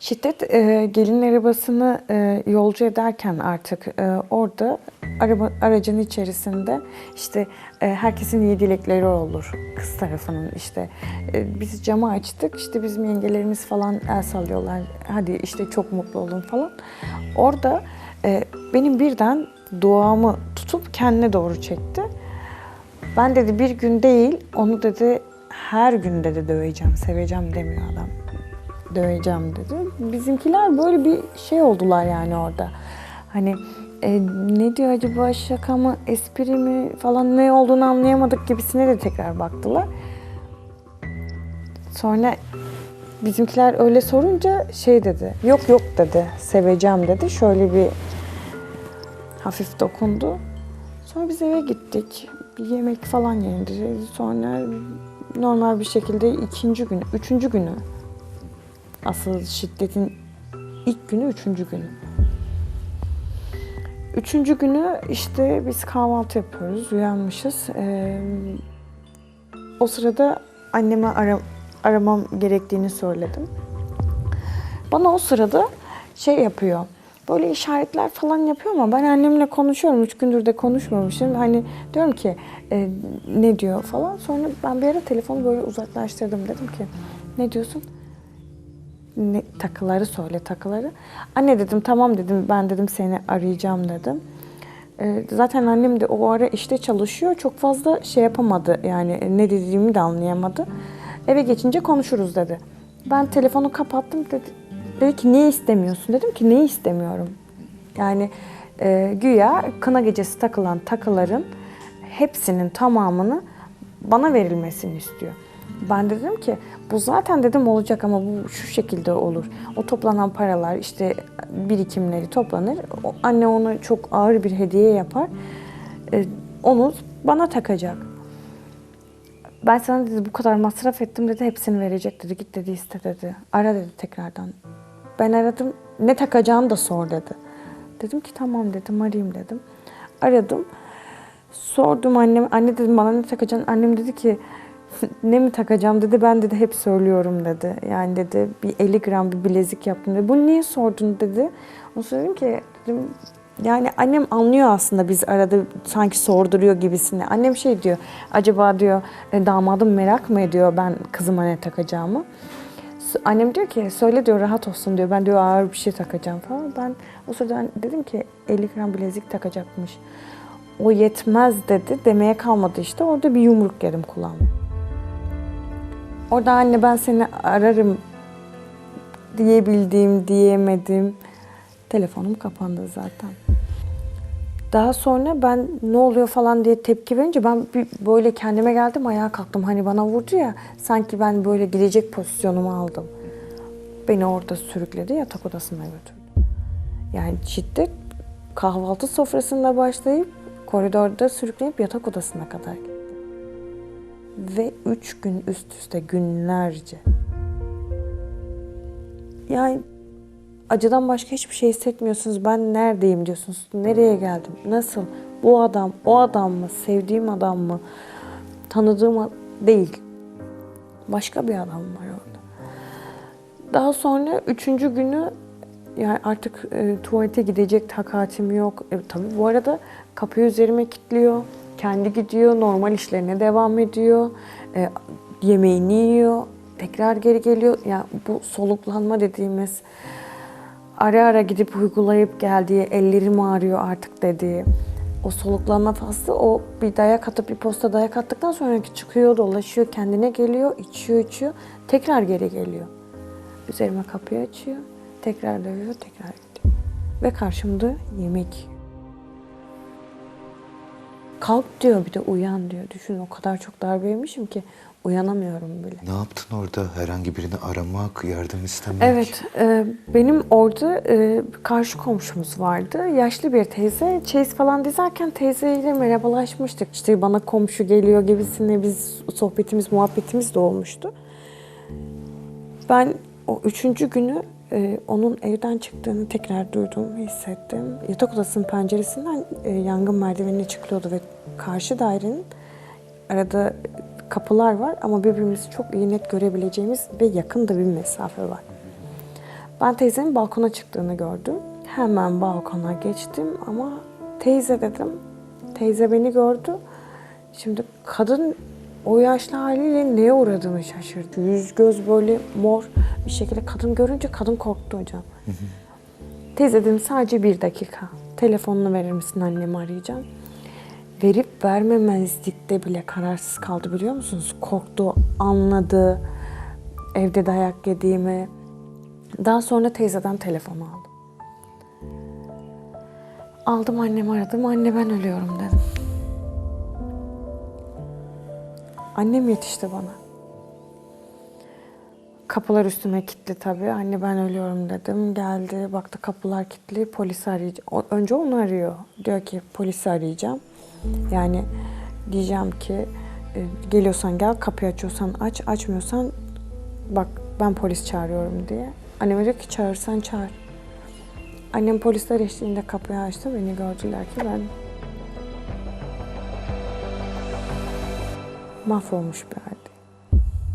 Şiddet e, gelin arabasını e, yolcu ederken artık e, orada araba aracın içerisinde işte e, herkesin iyi dilekleri olur. Kız tarafının işte e, biz camı açtık işte bizim yengelerimiz falan el sallıyorlar hadi işte çok mutlu olun falan. Orada e, benim birden duamı tutup kendine doğru çekti. Ben dedi bir gün değil onu dedi her gün dedi döveceğim seveceğim demiyor adam döveceğim dedi. Bizimkiler böyle bir şey oldular yani orada. Hani e, ne diyor acaba şaka mı espri mi falan ne olduğunu anlayamadık gibisine de tekrar baktılar. Sonra bizimkiler öyle sorunca şey dedi. Yok yok dedi. Seveceğim dedi. Şöyle bir hafif dokundu. Sonra biz eve gittik. Bir yemek falan yendi. Sonra normal bir şekilde ikinci günü, üçüncü günü Asıl şiddetin ilk günü, üçüncü günü. Üçüncü günü işte biz kahvaltı yapıyoruz, uyanmışız. Ee, o sırada anneme ara, aramam gerektiğini söyledim. Bana o sırada şey yapıyor, böyle işaretler falan yapıyor ama ben annemle konuşuyorum. Üç gündür de konuşmamışım. Hani diyorum ki e, ne diyor falan. Sonra ben bir ara telefonu böyle uzaklaştırdım. Dedim ki ne diyorsun? Ne, takıları söyle takıları. Anne dedim tamam dedim ben dedim seni arayacağım dedim. Ee, zaten annem de o ara işte çalışıyor. Çok fazla şey yapamadı yani ne dediğimi de anlayamadı. Eve geçince konuşuruz dedi. Ben telefonu kapattım dedi. Dedi ki ne istemiyorsun? Dedim ki ne istemiyorum. Yani e, güya kına gecesi takılan takıların hepsinin tamamını bana verilmesini istiyor. Ben de dedim ki bu zaten dedim olacak ama bu şu şekilde olur. O toplanan paralar işte birikimleri toplanır. Anne onu çok ağır bir hediye yapar. Ee, onu bana takacak. Ben sana dedi bu kadar masraf ettim dedi hepsini verecek dedi. Git dedi iste dedi. Ara dedi tekrardan. Ben aradım. Ne takacağını da sor dedi. Dedim ki tamam dedim arayayım dedim. Aradım. Sordum annem. Anne dedim bana ne takacaksın? Annem dedi ki ne mi takacağım dedi. Ben dedi hep söylüyorum dedi. Yani dedi bir 50 gram bir bilezik yaptım dedi. Bu niye sordun dedi. O söyledim ki dedim yani annem anlıyor aslında biz arada sanki sorduruyor gibisini. Annem şey diyor, acaba diyor e, damadım merak mı ediyor ben kızıma ne takacağımı. Annem diyor ki söyle diyor rahat olsun diyor. Ben diyor ağır bir şey takacağım falan. Ben o sırada dedim ki 50 gram bilezik takacakmış. O yetmez dedi. Demeye kalmadı işte. Orada bir yumruk yedim kulağıma. Orada anne ben seni ararım diyebildiğim, diyemedim. Telefonum kapandı zaten. Daha sonra ben ne oluyor falan diye tepki verince ben bir böyle kendime geldim ayağa kalktım. Hani bana vurdu ya sanki ben böyle gidecek pozisyonumu aldım. Beni orada sürükledi yatak odasına götürdü. Yani şiddet kahvaltı sofrasında başlayıp koridorda sürükleyip yatak odasına kadar gitti. Ve üç gün üst üste günlerce. Yani acıdan başka hiçbir şey hissetmiyorsunuz. Ben neredeyim diyorsunuz. Nereye geldim? Nasıl? Bu adam, o adam mı? Sevdiğim adam mı? Tanıdığım değil. Başka bir adam var orada. Daha sonra üçüncü günü yani artık e, tuvalete gidecek takatim yok. E, tabii bu arada kapıyı üzerime kilitliyor. Kendi gidiyor, normal işlerine devam ediyor. E, yemeğini yiyor. Tekrar geri geliyor. Yani bu soluklanma dediğimiz ara ara gidip uygulayıp geldiği, ellerim ağrıyor artık dediği o soluklanma faslı o bir dayak atıp bir posta dayak attıktan sonraki çıkıyor, dolaşıyor, kendine geliyor, içiyor, içiyor, tekrar geri geliyor. Üzerime kapıyı açıyor, tekrar dövüyor, tekrar gidiyor. Ve karşımda yemek. Kalk diyor bir de uyan diyor. Düşün o kadar çok darbe yemişim ki uyanamıyorum bile. Ne yaptın orada? Herhangi birini aramak, yardım istemek? Evet, e, benim orada e, karşı komşumuz vardı. Yaşlı bir teyze. Çeyiz falan dizerken teyzeyle merhabalaşmıştık. İşte bana komşu geliyor gibisine biz sohbetimiz, muhabbetimiz de olmuştu. Ben o üçüncü günü e, onun evden çıktığını tekrar duydum, hissettim. Yatak odasının penceresinden e, yangın merdivenine çıkılıyordu ve karşı dairenin arada kapılar var ama birbirimizi çok iyi net görebileceğimiz ve yakın da bir mesafe var. Ben teyzenin balkona çıktığını gördüm. Hemen balkona geçtim ama teyze dedim. Teyze beni gördü. Şimdi kadın o yaşlı haliyle neye uğradığını şaşırdı. Yüz göz böyle mor bir şekilde kadın görünce kadın korktu hocam. Teyze dedim sadece bir dakika. Telefonunu verir misin annemi arayacağım. Verip vermemezlikte bile kararsız kaldı biliyor musunuz? Korktu, anladı. Evde dayak yediğimi. Daha sonra teyzeden telefonu aldım. Aldım annemi aradım. Anne ben ölüyorum dedim. Annem yetişti bana. Kapılar üstüme kilitli tabii. Anne ben ölüyorum dedim. Geldi baktı kapılar kilitli. Polisi arayacağım. Önce onu arıyor. Diyor ki polisi arayacağım. Yani diyeceğim ki e, geliyorsan gel kapıyı açıyorsan aç. Açmıyorsan bak ben polis çağırıyorum diye. Annem diyor ki çağırırsan çağır. Annem polisler eşliğinde kapıyı açtı. Beni gördüler ki ben mahvolmuş bir halde.